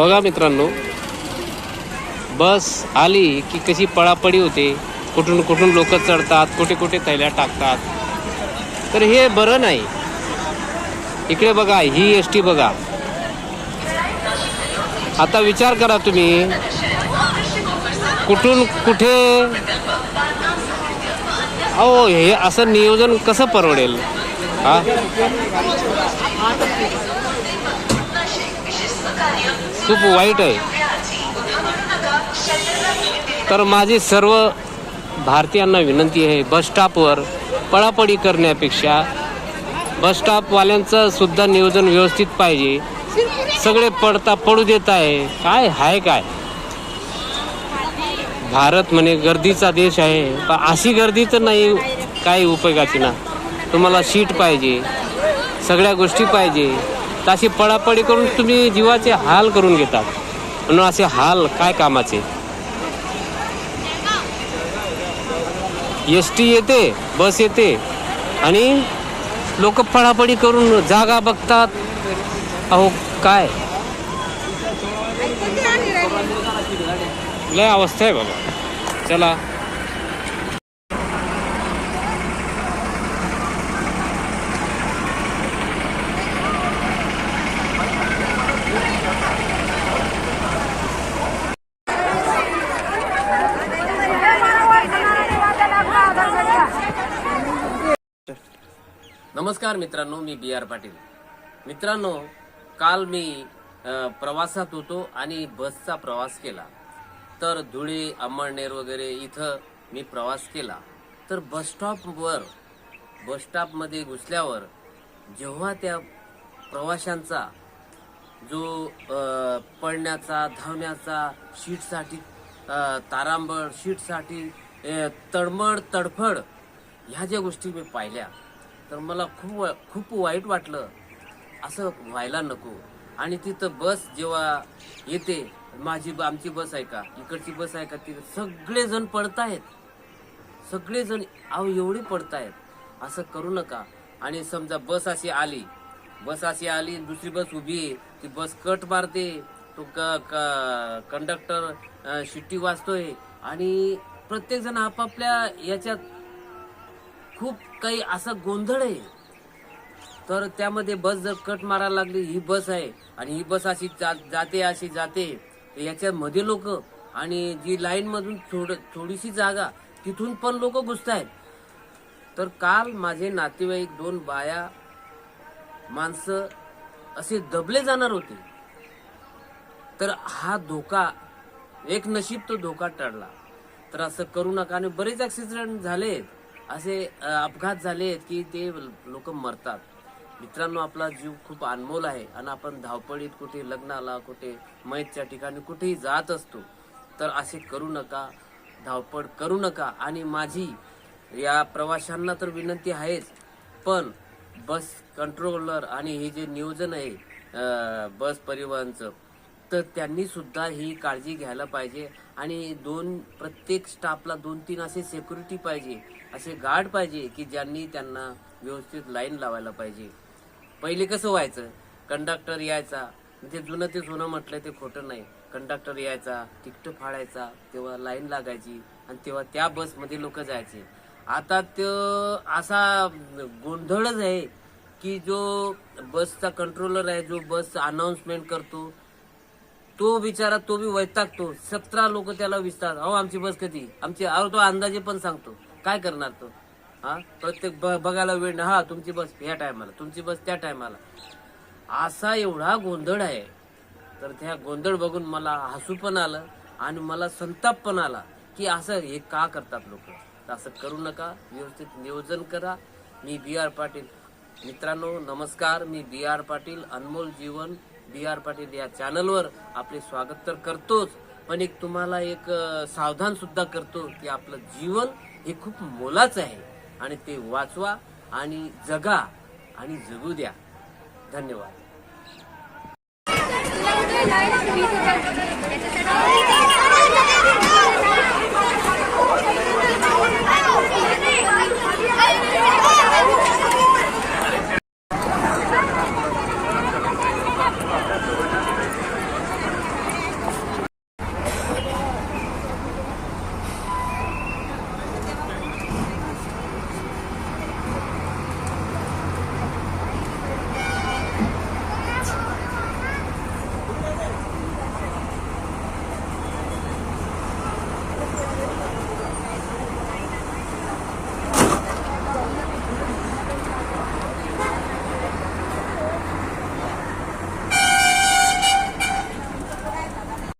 बघा मित्रांनो बस आली की कशी पळापळी होते. कुठून कुठून लोक चढतात कुठे कुठे थैल्या टाकतात. तर हे बरं नाही. इकडे बघा ही एस टी बघा. आता विचार करा तुम्ही कुठून कुठे? अहो हे असं नियोजन कसं परवडेल? हा? खूप वाईट आहे. तर माझी सर्व भारतीयांना विनंती आहे बस स्टॉपवर पळापळी करण्यापेक्षा बसस्टॉपवाल्यांचं सुद्धा नियोजन व्यवस्थित पाहिजे. सगळे पडता पडू देत आहे. काय हाय काय? भारत म्हणे गर्दीचा देश आहे. पण अशी गर्दी तर नाही काही उपयोगाची ना. तुम्हाला सीट पाहिजे. सगळ्या गोष्टी पाहिजे. तर अशी पळापळी करून तुम्ही जीवाचे हाल करून घेतात. म्हणून असे हाल काय कामाचे? एस टी येते बस येते आणि लोक पळापळी करून जागा बघतात. अहो काय? लय अवस्था आहे बाबा. चला. नमस्कार मित्रांनो मी बी आर पाटील. मित्रांनो काल मी प्रवासात होतो आणि बसचा प्रवास केला. तर धुळे अंमळनेर वगैरे इथं मी प्रवास केला. तर बसस्टॉपवर बसस्टॉपमध्ये घुसल्यावर जेव्हा त्या प्रवाशांचा जो पडण्याचा धावण्याचा शीटसाठी तारांबळ शीटसाठी तडमड तडफड ह्या ज्या गोष्टी मी पाहिल्या तर मला खूप खूप वाईट वाटलं. असं व्हायला नको. आणि तिथं बस जेव्हा येते माझी आमची बस आहे का? इकडची बस आहे का? तिथं सगळेजण पडतायत. सगळेजण अहो एवढे पडतायत. असं करू नका. आणि समजा बस अशी आली. बस अशी आली दुसरी बस उभी आहे. ती बस कट मारते. तो क कंडक्टर शिट्टी वाजतोय. आणि प्रत्येकजण आपापल्या याच्यात खूप काही असा गोंधळ आहे. तर त्यामध्ये बस जर कट मारायला लागली ही बस आहे आणि ही बस अशी जा- जाते अशी जाते. याच्यामध्ये लोक आणि जी लाईन मधून थोड थोडीशी जागा तिथून पण लोक घुसत आहेत तर काल माझे नातेवाईक दोन बाया माणसं असे दबले जाणार होते. तर हा धोका एक नशीब तो धोका टळला. तर असं करू नका. आणि बरेच ॲक्सिडेंट झालेत. असे अपघात झाले आहेत की ते लोक मरतात. मित्रांनो आपला जीव खूप अनमोल आहे आणि आपण धावपळीत कुठे लग्नाला कुठे मैतच्या ठिकाणी कुठेही जात असतो तर असे करू नका धावपळ करू नका. आणि माझी या प्रवाशांना तर विनंती आहेच पण बस कंट्रोलर आणि हे जे नियोजन आहे बस परिवहनचं तर त्यांनी सुद्धा ही काळजी घ्यायला पाहिजे आणि दोन प्रत्येक स्टाफला दोन तीन असे सेक्युरिटी पाहिजे असे गार्ड पाहिजे की ज्यांनी त्यांना व्यवस्थित लाईन लावायला पाहिजे. पहिले कसं व्हायचं? कंडक्टर यायचा. म्हणजे जुनं ते जुनं म्हटलं ते खोटं नाही. कंडक्टर यायचा तिकीट फाडायचा तेव्हा लाईन लागायची आणि तेव्हा त्या बसमध्ये लोक जायचे. आता तो असा गोंधळच आहे की जो बसचा कंट्रोलर आहे जो बस अनाऊन्समेंट करतो तो बिचारा तो बी वैतागतो. सतरा लोक त्याला विचतात अहो आमची बस कधी? आमची अहो तो अंदाजे पण सांगतो. काय करणार तो? हा? प्रत्येक ब- बघायला वेळ ना हा तुमची बस ह्या टायमाला तुमची बस त्या टायमाला. असा एवढा गोंधळ आहे. तर त्या गोंधळ बघून मला हसू पण आलं आणि मला संताप पण आला की असं हे का करतात लोक? असं करू नका. व्यवस्थित नियोजन करा. मी बी आर पाटील. मित्रांनो नमस्कार. मी B R Patil Anmol Jeevan D R Patil या चॅनलवर आपले स्वागत तर करतोच पण एक तुम्हाला एक सावधान सुद्धा करतो की आपलं जीवन हे खूप मोलाचं आहे. आणि ते वाचवा आणि जगा आणि जगू द्या. धन्यवाद.